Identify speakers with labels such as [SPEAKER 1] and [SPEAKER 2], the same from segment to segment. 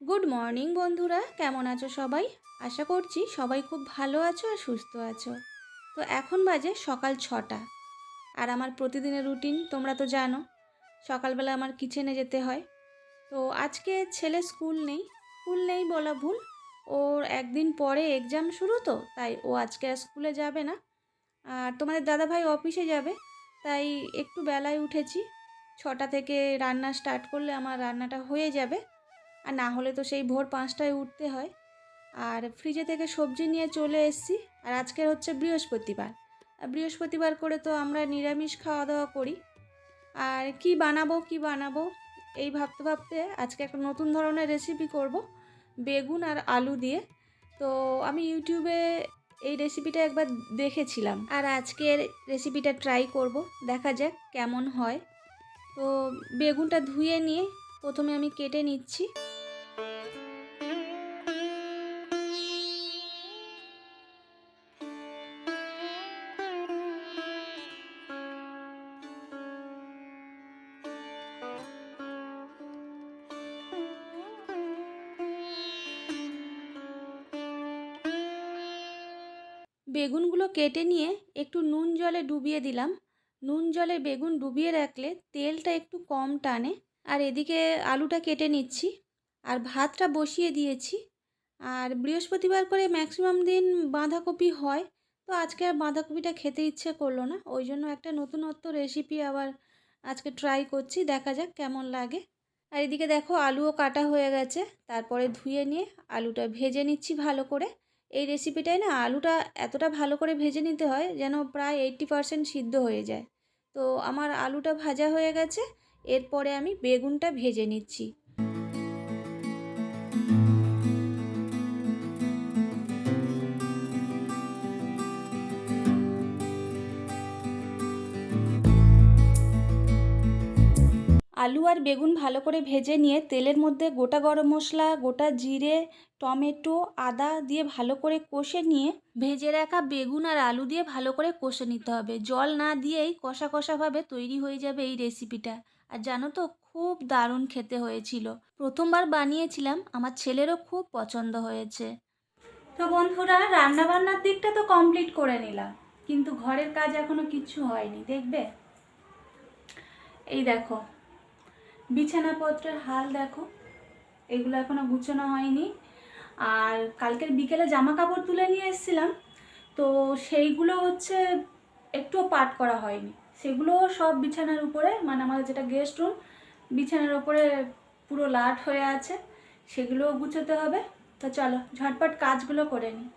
[SPEAKER 1] Good morning বন্ধুরা। কেমন আছো সবাই? আশা করছি সবাই খুব ভালো আছো আর সুস্থ আছো। তো এখন বাজে সকাল ছটা। আর আমার প্রতিদিনের রুটিন তোমরা তো জানো, সকালবেলা আমার কিচেনে যেতে হয়। তো আজকে ছেলে স্কুল নেই স্কুল নেই বলা ভুল। ওর একদিন পরে এক্সাম শুরু তো, তাই ও আজকে আর স্কুলে যাবে না। আর তোমাদের দাদাভাই অফিসে যাবে, তাই একটু বেলায় উঠেছি। ছটা থেকে রান্না স্টার্ট করলে আমার রান্নাটা হয়ে যাবে। আর না হলে তো সেই ভোর পাঁচটায় উঠতে হয়। আর ফ্রিজে থেকে সবজি নিয়ে চলে এসেছি। আর আজকে হচ্ছে বৃহস্পতিবার। বৃহস্পতিবার করে তো আমরা নিরামিষ খাওয়া দাওয়া করি। আর কি বানাবো কি বানাবো, এই ভাবতে ভাবতে আজকে একটা নতুন ধরনের রেসিপি করব। বেগুন আর আলু দিয়ে। তো আমি ইউটিউবে এই রেসিপিটা একবার দেখেছিলাম। আর আজকের রেসিপিটা ট্রাই করব। দেখা যাক কেমন হয়। তো বেগুনটা ধুয়ে নিয়ে প্রথমে আমি কেটে নিচ্ছি। বেগুনগুলো কেটে নিয়ে একটু নুন জলে ডুবিয়ে দিলাম। নুন জলে বেগুন ডুবিয়ে রাখলে তেলটা একটু কম টানে। আর এদিকে আলুটা কেটে নিচ্ছি। আর ভাতটা বসিয়ে দিয়েছি। আর বৃহস্পতিবার করে ম্যাক্সিমাম দিন বাঁধাকপি হয়। তো আজকে আর বাঁধাকপিটা খেতে ইচ্ছে করল না। ওই জন্য একটা নতুনত্ব রেসিপি আবার আজকে ট্রাই করছি। দেখা যাক কেমন লাগে। আর এদিকে দেখো আলুও কাটা হয়ে গেছে। তারপরে ধুয়ে নিয়ে আলুটা ভেজে নিচ্ছি ভালো করে। এই রেসিপিটায় না আলুটা এতটা ভালো করে ভেজে নিতে হয় যেন প্রায় এইট্টি পারসেন্ট সিদ্ধ হয়ে যায়। তো আমার আলুটা ভাজা হয়ে গেছে, এরপরে আমি বেগুনটা ভেজে নিচ্ছি। আলু আর বেগুন ভালো করে ভেজে নিয়ে তেলের মধ্যে গোটা গরম মশলা, গোটা জিরে, টমেটো, আদা দিয়ে ভালো করে কষে নিয়ে ভেজে রাখা বেগুন আর আলু দিয়ে ভালো করে কষে নিতে হবে। জল না দিয়েই কষা কষাভাবে তৈরি হয়ে যাবে এই রেসিপিটা। আর জানো তো, খুব দারুণ খেতে হয়েছিল। প্রথমবার বানিয়েছিলাম, আমার ছেলেরও খুব পছন্দ হয়েছে। তো বন্ধুরা, রান্নাবান্নার দিকটা তো কমপ্লিট করে নিলাম, কিন্তু ঘরের কাজ এখনও কিছু হয়নি, দেখবে? এই দেখো বিছানাপত্রের হাল দেখো। এগুলো এখনও গুছানো হয়নি। আর কালকের বিকেলে জামা কাপড় তুলে নিয়ে এসেছিলাম। তো সেইগুলো হচ্ছে একটুও পাট করা হয়নি। সেগুলো সব বিছানার উপরে মানে আমাদের যেটা গেস্ট রুম বিছানার উপরে পুরো লাট হয়ে আছে। সেগুলোও গুছোতে হবে। তো চলো, ঝটপট কাজগুলো করে নিই।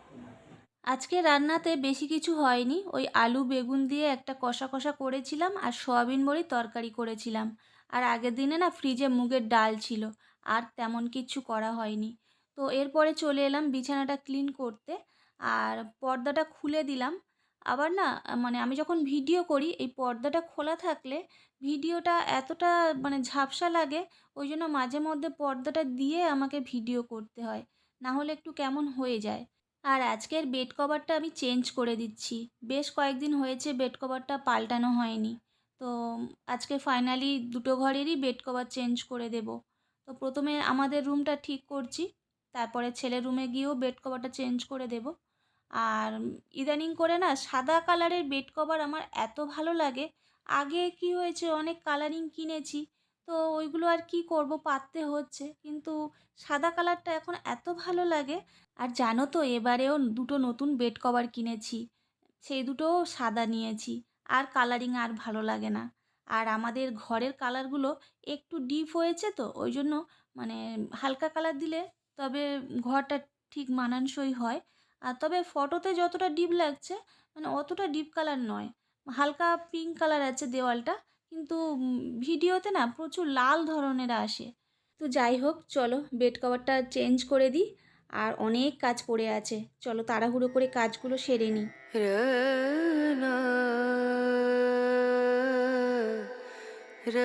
[SPEAKER 1] আজকে রান্নাতে বেশি কিছু হয়নি। ওই আলু, বেগুন দিয়ে একটা কষা কষা করেছিলাম আর সয়াবিন বড়ি তরকারি করেছিলাম। আর আগের দিনে না ফ্রিজে মুগের ডাল ছিল, আর তেমন কিছু করা হয়নি। তো এরপরে চলে এলাম বিছানাটা ক্লিন করতে, আর পর্দাটা খুলে দিলাম। আবার না মানে আমি যখন ভিডিও করি, এই পর্দাটা খোলা থাকলে ভিডিওটা এতটা মানে ঝাপসা লাগে, ওই জন্য মাঝে মধ্যে পর্দাটা দিয়ে আমাকে ভিডিও করতে হয়, না হলে একটু কেমন হয়ে যায়। আর আজকের বেড কভারটা আমি চেঞ্জ করে দিচ্ছি। বেশ কয়েকদিন হয়েছে বেড কভারটা পাল্টানো হয়নি। তো আজকে ফাইনালি দুটো ঘরেরই বেড কভার চেঞ্জ করে দেব। তো প্রথমে আমাদের রুমটা ঠিক করছি, তারপরে ছেলের রুমে গিয়েও বেড কভারটা চেঞ্জ করে দেব। আর ইদানিং করে না সাদা কালারের বেড কভার আমার এত ভালো লাগে, আগে কি হয়েছে অনেক কালারিং কিনেছি, তো ওইগুলো আর কি করব পাততে হচ্ছে, কিন্তু সাদা কালারটা এখন এত ভালো লাগে। আর জানো তো এবারেও দুটো নতুন বেড কভার কিনেছি, সেই দুটোও সাদা নিয়েছি। আর কালারিং আর ভালো লাগে না। আর আমাদের ঘরের কালারগুলো একটু ডিপ হয়েছে তো ওই জন্য মানে হালকা কালার দিলে তবে ঘরটা ঠিক মানানসই হয়। আর তবে ফটোতে যতটা ডিপ লাগছে মানে অতটা ডিপ কালার নয়। হালকা পিঙ্ক কালার আছে দেওয়ালটা, কিন্তু ভিডিওতে না প্রচুর লাল ধরনের আসে। তো যাই হোক, চলো বেড কভারটা চেঞ্জ করে দিই। আর অনেক কাজ পড়ে আছে। চলো তাড়াহুড়ো করে কাজগুলো সেরে নিই।
[SPEAKER 2] र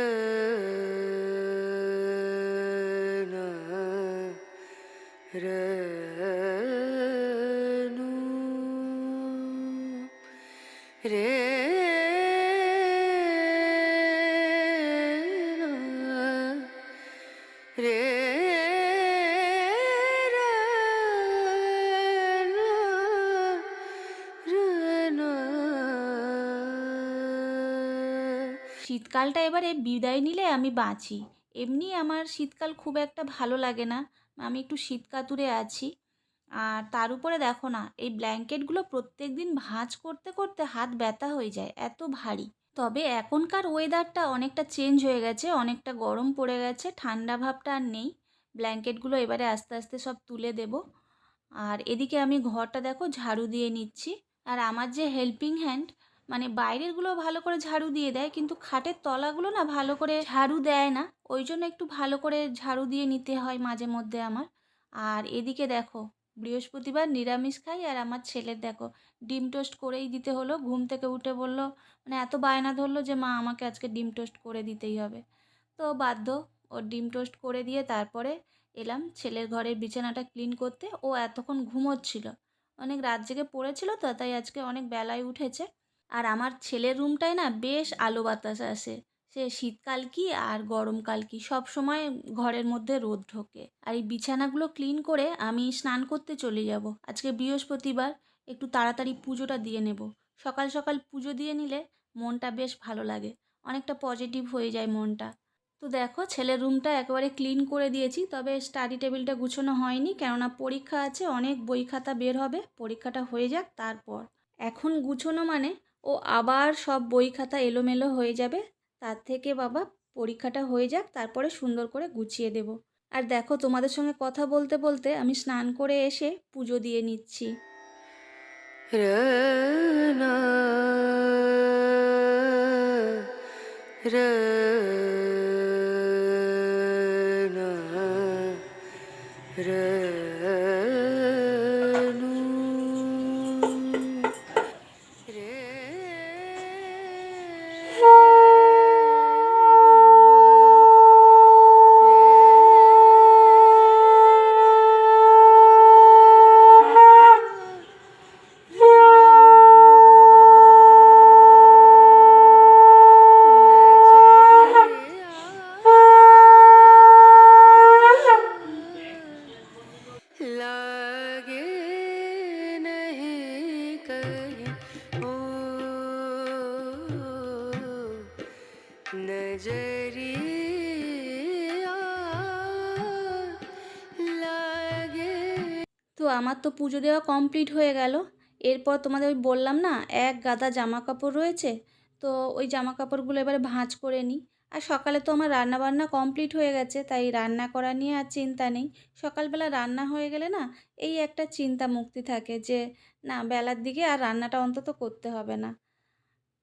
[SPEAKER 1] শীতকালটা এবারে বিদায় নিলে আমি বাঁচি। এমনি আমার শীতকাল খুব একটা ভালো লাগে না। আমি একটু শীত কাতুরে আছি। আর তার উপরে দেখো না, এই ব্ল্যাঙ্কেটগুলো প্রত্যেক দিন ভাঁজ করতে করতে হাত ব্যথা হয়ে যায়, এত ভারী। তবে এখনকার ওয়েদারটা অনেকটা চেঞ্জ হয়ে গেছে, অনেকটা গরম পড়ে গেছে, ঠান্ডা ভাবটা আর নেই। ব্ল্যাঙ্কেটগুলো এবারে আস্তে আস্তে সব তুলে দেব। আর এদিকে আমি ঘরটা দেখো ঝাড়ু দিয়ে নিচ্ছি। আর আমার যে হেল্পিং হ্যান্ড মানে বাইরেরগুলো ভালো করে ঝাড়ু দিয়ে দেয়, কিন্তু খাটের তলাগুলো না ভালো করে ঝাড়ু দেয় না। ওই জন্য একটু ভালো করে ঝাড়ু দিয়ে নিতে হয় মাঝে মধ্যে আমার। আর এদিকে দেখো, বৃহস্পতিবার নিরামিষ খাই আর আমার ছেলের দেখো, ডিম টোস্ট করেই দিতে হলো, ঘুম থেকে উঠে বলল মানে এত বায়না ধরলো যে মা আমাকে আজকে ডিম টোস্ট করে দিতেই হবে। তো বাধ্য ওর ডিম টোস্ট করে দিয়ে তারপরে এলাম ছেলের ঘরের বিছানাটা ক্লিন করতে। ও এতক্ষণ ঘুমোচ্ছিল। অনেক রাত জেগে পড়েছিল তো, তাই আজকে অনেক বেলায় উঠেছে। আর আমার ছেলের রুমটায় না বেশ আলো বাতাস আসে। সে শীতকাল কি আর গরমকাল কি? সব সময় ঘরের মধ্যে রোদ ঢোকে। আর এই বিছানাগুলো ক্লিন করে আমি স্নান করতে চলে যাব। আজকে বৃহস্পতিবার, একটু তাড়াতাড়ি পুজোটা দিয়ে নেব। সকাল সকাল পুজো দিয়ে নিলে মনটা বেশ ভালো লাগে। অনেকটা পজিটিভ হয়ে যায় মনটা। তো দেখো, ছেলের রুমটা একেবারে ক্লিন করে দিয়েছি, তবে স্টাডি টেবিলটা গুছানো হয়নি, কেননা পরীক্ষা আছে, অনেক বই খাতা বের হবে। পরীক্ষাটা হয়ে যাক তারপর। এখন গুছোনো মানে ও আবার সব বই খাতা এলোমেলো হয়ে যাবে। তার থেকে বাবা পরীক্ষাটা হয়ে যাক, তারপরে সুন্দর করে গুছিয়ে দেব। আর দেখো, তোমাদের সঙ্গে কথা বলতে বলতে আমি স্নান করে এসে পুজো দিয়ে নিচ্ছি।
[SPEAKER 2] Rana
[SPEAKER 1] তো আমার তো পুজো দেওয়া কমপ্লিট হয়ে গেল। এরপর তোমাদের ওই বললাম না, এক গাদা জামা কাপড় রয়েছে, তো ওই জামা কাপড়গুলো এবারে ভাঁজ করে নিই। আর সকালে তো আমার রান্না বান্না কমপ্লিট হয়ে গেছে, তাই রান্না করা নিয়ে আর চিন্তা নেই। সকালবেলা রান্না হয়ে গেলে না, এই একটা চিন্তা মুক্তি থাকে যে, না, বেলার দিকে আর রান্নাটা অন্তত করতে হবে না।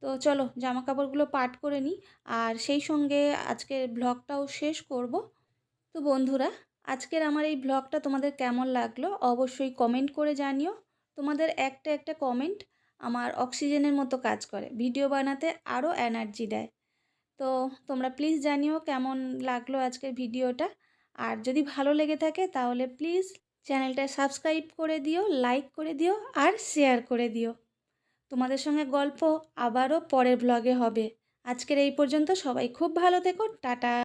[SPEAKER 1] তো চলো জামা কাপড়গুলো পাট করে নিই। আর সেই সঙ্গে আজকের ব্লগটাও শেষ করব। তো বন্ধুরা, আজকের আমার এই ব্লগটা তোমাদের কেমন লাগল অবশ্যই কমেন্ট করে জানিও। তোমাদের একটা একটা কমেন্ট আমার অক্সিজেনের মতো কাজ করে, ভিডিও বানাতে আরও এনার্জি দেয়। তো তোমরা প্লিজ জানিও কেমন লাগল আজকের ভিডিওটা। আর যদি ভালো লেগে থাকে তাহলে প্লিজ চ্যানেলটা সাবস্ক্রাইব করে দিও লাইক করে দিও, আর শেয়ার করে দিও। তোমাদের সঙ্গে গল্প আবারও পরের ব্লগে হবে। আজকের এই পর্যন্ত সবাই খুব ভালো থেকো, টাটা।